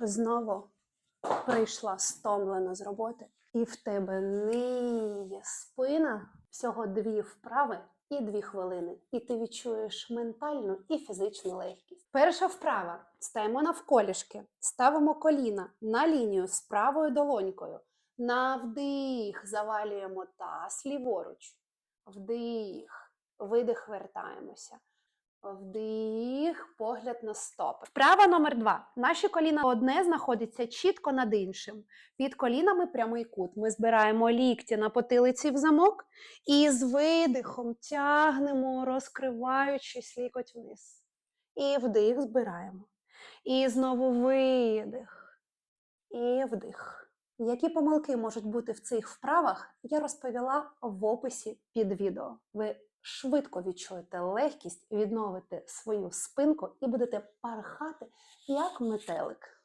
знову прийшла стомлена з роботи, і в тебе ниє спина, всього дві вправи і дві хвилини. І ти відчуєш ментальну і фізичну легкість. Перша вправа: стаємо навколішки, ставимо коліна на лінію з правою долонькою. На вдих завалюємо таз ліворуч. Вдих, видих, вертаємося. Вдих, погляд на стопи. Вправа номер два. Наші коліна одне знаходиться чітко над іншим. Під колінами прямий кут. Ми збираємо лікті на потилиці в замок і з видихом тягнемо, розкриваючись лікоть вниз. І вдих збираємо. І знову видих. І вдих. Які помилки можуть бути в цих вправах, я розповіла в описі під відео. Ви швидко відчуєте легкість, відновите свою спинку і будете пархати як метелик.